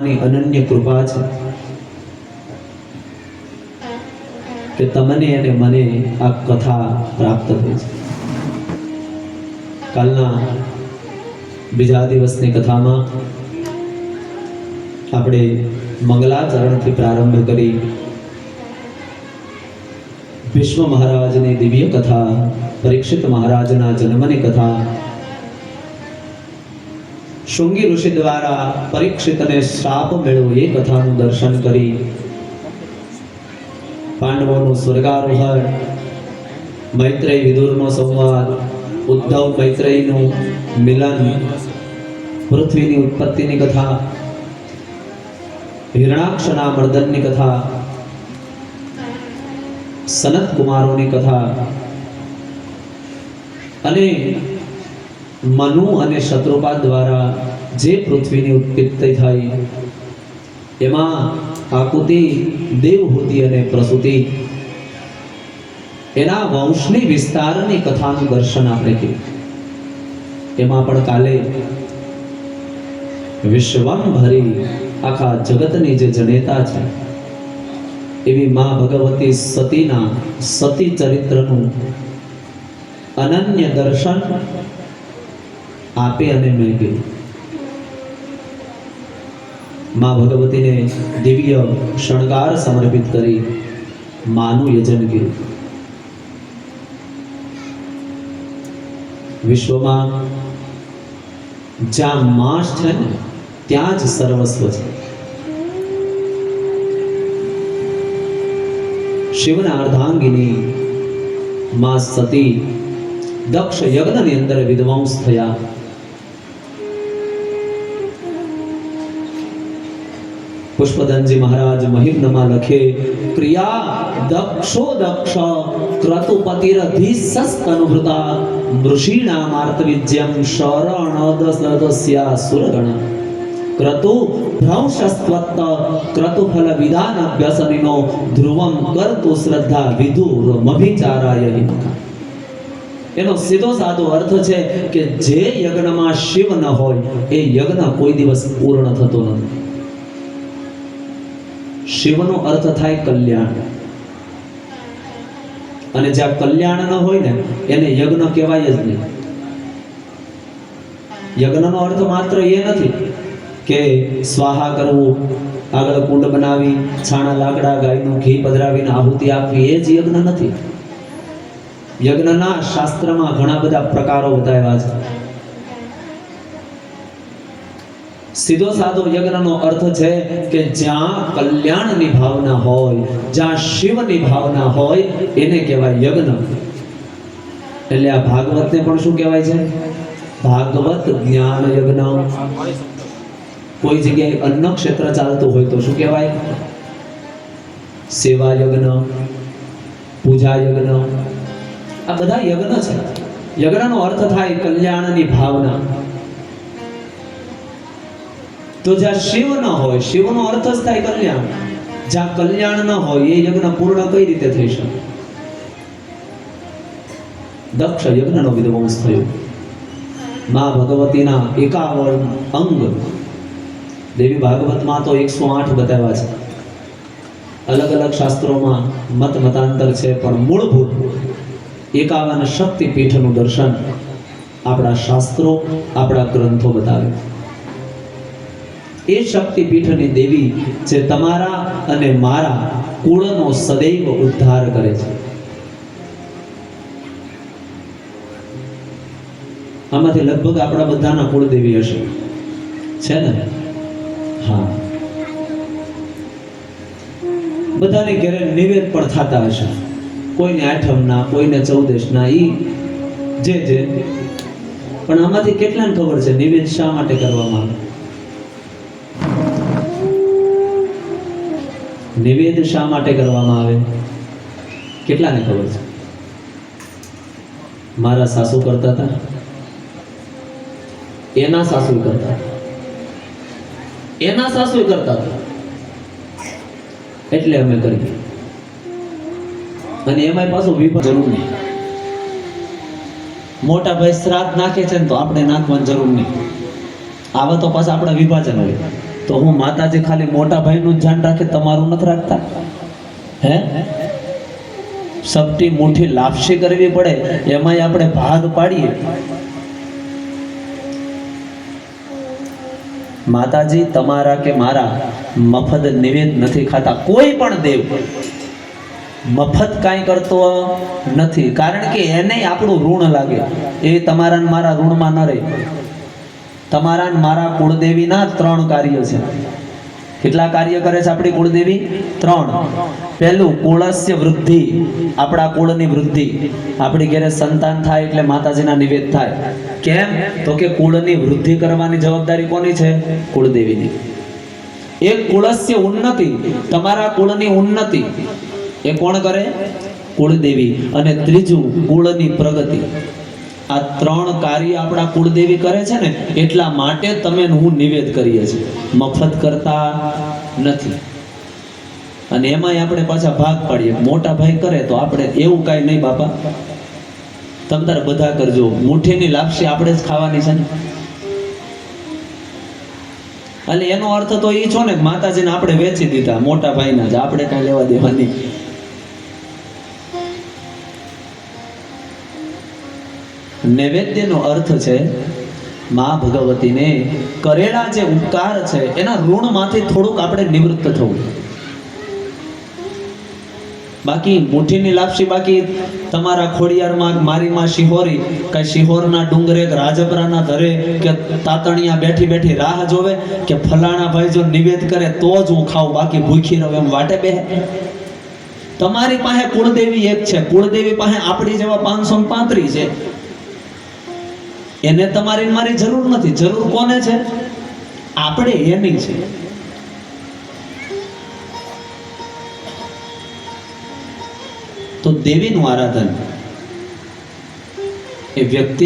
ની અનન્ય કૃપા છે. કે તમને અને મને આ કથા પ્રાપ્ત થઈ છે. કાલના બીજા દિવસની કથામાં આપણે મંગલાચરણથી પ્રારંભ કરી ભીષ્મ મહારાજની દિવ્ય કથા, પરીક્ષિત મહારાજના જન્મની કથા શૃંગી ઋષિ દ્વારા પરીક્ષિતને શ્રાપ મેળવો એ કથાનું દર્શન કરી. પાંડવોનું સ્વર્ગારોહણ, મૈત્રેય વિદુરનો સંવાદ, ઉદ્ધવ મૈત્રેયનું મિલન, પૃથ્વીની ઉત્પત્તિની કથા, હિરણાક્ષના મર્દનની કથા સનત કુમારોની કથા અને મનુ અને શત્રુપા દ્વારા જે પૃથ્વીની ઉત્પત્તિ થઈ, એમાં આકુતિ દેવહૂતિ અને પ્રસૂતિ. એના વંશની વિસ્તારની કથાનું દર્શન આપણે કર્યું એમાં પણ કાલે વિશ્વંભરી આખા જગતની જે જનેતા છે, એવી મા ભગવતી સતીના સતી ચરિત્રનું અનન્ય દર્શન આપે અને મેં કર્યું મા ભગવતીને દિવ્ય શણગાર સમર્પિત કરી માનું યજન કર્યું. વિશ્વમાં જ્યાં માંસ છે ને, ત્યાં જ સર્વસ્વ છે. શિવના અર્ધાંગીની માં સતી દક્ષ યજ્ઞની અંદર વિદ્વાંસ થયા. પુષ્પધનજી મહારાજ મહિમ્નમાં લખે ક્રિયા દક્ષો દક્ષ ક્રતુપતિરધિસસ્તનુભૃતા મૃષીણામાર્તવિજ્યમ શરણદસ્યા સુરગણ ક્રતુ ભ્રંશસ્ત્વત્ત ક્રતુફલ વિધાન અભ્યસનિનો ધ્રુવમ કરતુ શ્રદ્ધા વિધુર મભિચારાય એનો સીધો સાધો અર્થ છે કે જે યજ્ઞમાં શિવ ન હોય, એ યજ્ઞ કોઈ દિવસ પૂર્ણ થતો નથી. શિવનો અર્થ થાય કલ્યાણ. અને જ્યાં કલ્યાણ ન હોય ને, એને યજ્ઞ કહેવાય જ નહીં. યજ્ઞનો અર્થ માત્ર એ નથી કે સ્વાહા કરવું, આગળ કુંડ બનાવી, છાણા લાકડા, ગાયનું ઘી પધરાવીને આહુતિ આપવી, એ જ યજ્ઞ નથી. યજ્ઞના શાસ્ત્રમાં ઘણા બધા પ્રકારો બતાવ્યા છે. સીધો સાધો યજ્ઞનો અર્થ છે કે જ્યાં કલ્યાણની ભાવના હોય, જ્યાં શિવની ભાવના હોય, એને કહેવાય યજ્ઞ. એટલે આ ભાગવતને પણ શું કહેવાય છે? ભાગવત જ્ઞાન યજ્ઞ. કોઈ જગ્યાએ અન્ન ક્ષેત્ર ચાલતું હોય તો શું કહેવાય? સેવા યજ્ઞ, પૂજા યજ્ઞ. આ બધા યજ્ઞ છે. યજ્ઞનો અર્થ થાય કલ્યાણની ભાવના. તો જ્યાં શિવ ન હોય, શિવનો અર્થ જ થાય કલ્યાણ. જ્યાં કલ્યાણ ન હોય, એ યજ્ઞ પૂર્ણ કઈ રીતે થઈ શકે? દક્ષ યજ્ઞનો વિધ્વંસ થયો. મા ભગવતીના એકાવન અંગ. દેવી ભાગવતમાં તો એકસો આઠ બતાવ્યા છે. અલગ અલગ શાસ્ત્રોમાં મત મતાંતર છે, પણ મૂળભૂત એકાવન શક્તિ પીઠનું દર્શન આપણા શાસ્ત્રો, આપણા ગ્રંથો બતાવે. એ શક્તિપીઠની દેવી જે તમારા અને મારા કુળનો સદૈવ ઉદ્ધાર કરે છે. આમાંથી લગભગ આપણા બધાના કુળદેવી હશે. છે ને? હા. બધાને ઘેરે નિવેદ પણ થતા હશે. કોઈને આઠમના, કોઈને ચૌદશના, ઈ જે જે. પણ આમાંથી કેટલાને ખબર છે, નિવેદ શા માટે કરવામાં આવે? નિવેદ શા માટે કરવામાં આવે? કેટલાને ખબર છે? મારા સાસુ કરતા હતા. એના સાસુ કરતા એના સાસુ કરતા હતા. એટલે અમે કરીએ અને એમાંય પાછું વિભાગ જરૂર નહીં. મોટા ભાઈ શ્રાદ્ધ નાખે છે ને તો આપણે નાખવાની જરૂર નહીં. આવા તો પાછા આપણા વિભાજન હોય. તો હું માતાજી ખાલી મોટા ભાઈનું ધ્યાન રાખે, તમારું નથી રાખતા? હે? સપટી મુઠ્ઠી લાપસી કરવી પડે, એમાંય આપણે ભાગ પાડીએ. માતાજી, તમારા કે મારા મફત નિવેદ નથી ખાતા. કોઈ પણ દેવ મફત કાંઈ કરતો નથી. કારણ કે એને આપણું ઋણ લાગે. એ તમારા મારા ઋણમાં ન રહે. તમારા મારા કુળદેવીના ત્રણ કાર્ય છે. કેટલા કાર્ય કરે છે આપણી કુળદેવી? ત્રણ. પહેલું, કુળસ્ય વૃદ્ધિ. આપણા કુળની વૃદ્ધિ. આપણી ઘેરે સંતાન થાય એટલે માતાજીના નિવેદ થાય. કેમ? તો કે કુળની વૃદ્ધિ કરવાની જવાબદારી કોની છે? કુળદેવીની. એક કુળસ્ય ઉન્નતિ. તમારા કુળની ઉન્નતિ. એ કોણ કરે? કુળદેવી. અને ત્રીજું, કુળની પ્રગતિ. આ ત્રણ કાર્ય આપણા કુળદેવી કરે છે ને, એટલા માટે તમે હું નિવેદ કરીએ છીએ. મફત કરતા નથી. અને એમાંય આપણે પાછા ભાગ પાડીએ. મોટા ભાઈ કરે તો આપણે એવું કાંઈ નહીં બાપા. તમ તારે બધા કરજો. મુઠ્ઠીની લાપસી આપણે જ ખાવાની છે ને. એટલે એનો અર્થ તો એ છો ને માતાજીને આપણે વેચી દીધા, મોટા ભાઈના જ. આપણે કાંઈ લેવા દેવાની નૈવેદ્યનો અર્થ છે મા ભગવતીને કરેલા જે ઉપકાર છે, એના ઋણમાંથી થોડુંક આપણે નિવૃત્ત થવું. બાકી મુઠ્ઠીની લાપસી બાકી તમારા ખોડિયારમાં મારીમાં શિહોરી, કઈ શિહોરના ડુંગરે રાજપરાના ધરે, કે તાતણિયા બેઠી બેઠી રાહ જોવે, કે ફલાણા ભાઈ જો નિવેદ કરે તો જ હું ખાઉં, બાકી ભૂખી રહું એમ વાટે બે તમારી પાસે કુળદેવી એક છે, કુળદેવી પાસે આપણી જેવા પાંચસો પાંત્રીસ છે. એને તમારી મારી જરૂર નથી. જરૂર કોને છે? આપણે એની છે. તો દેવીનું આરાધન એ વ્યક્તિ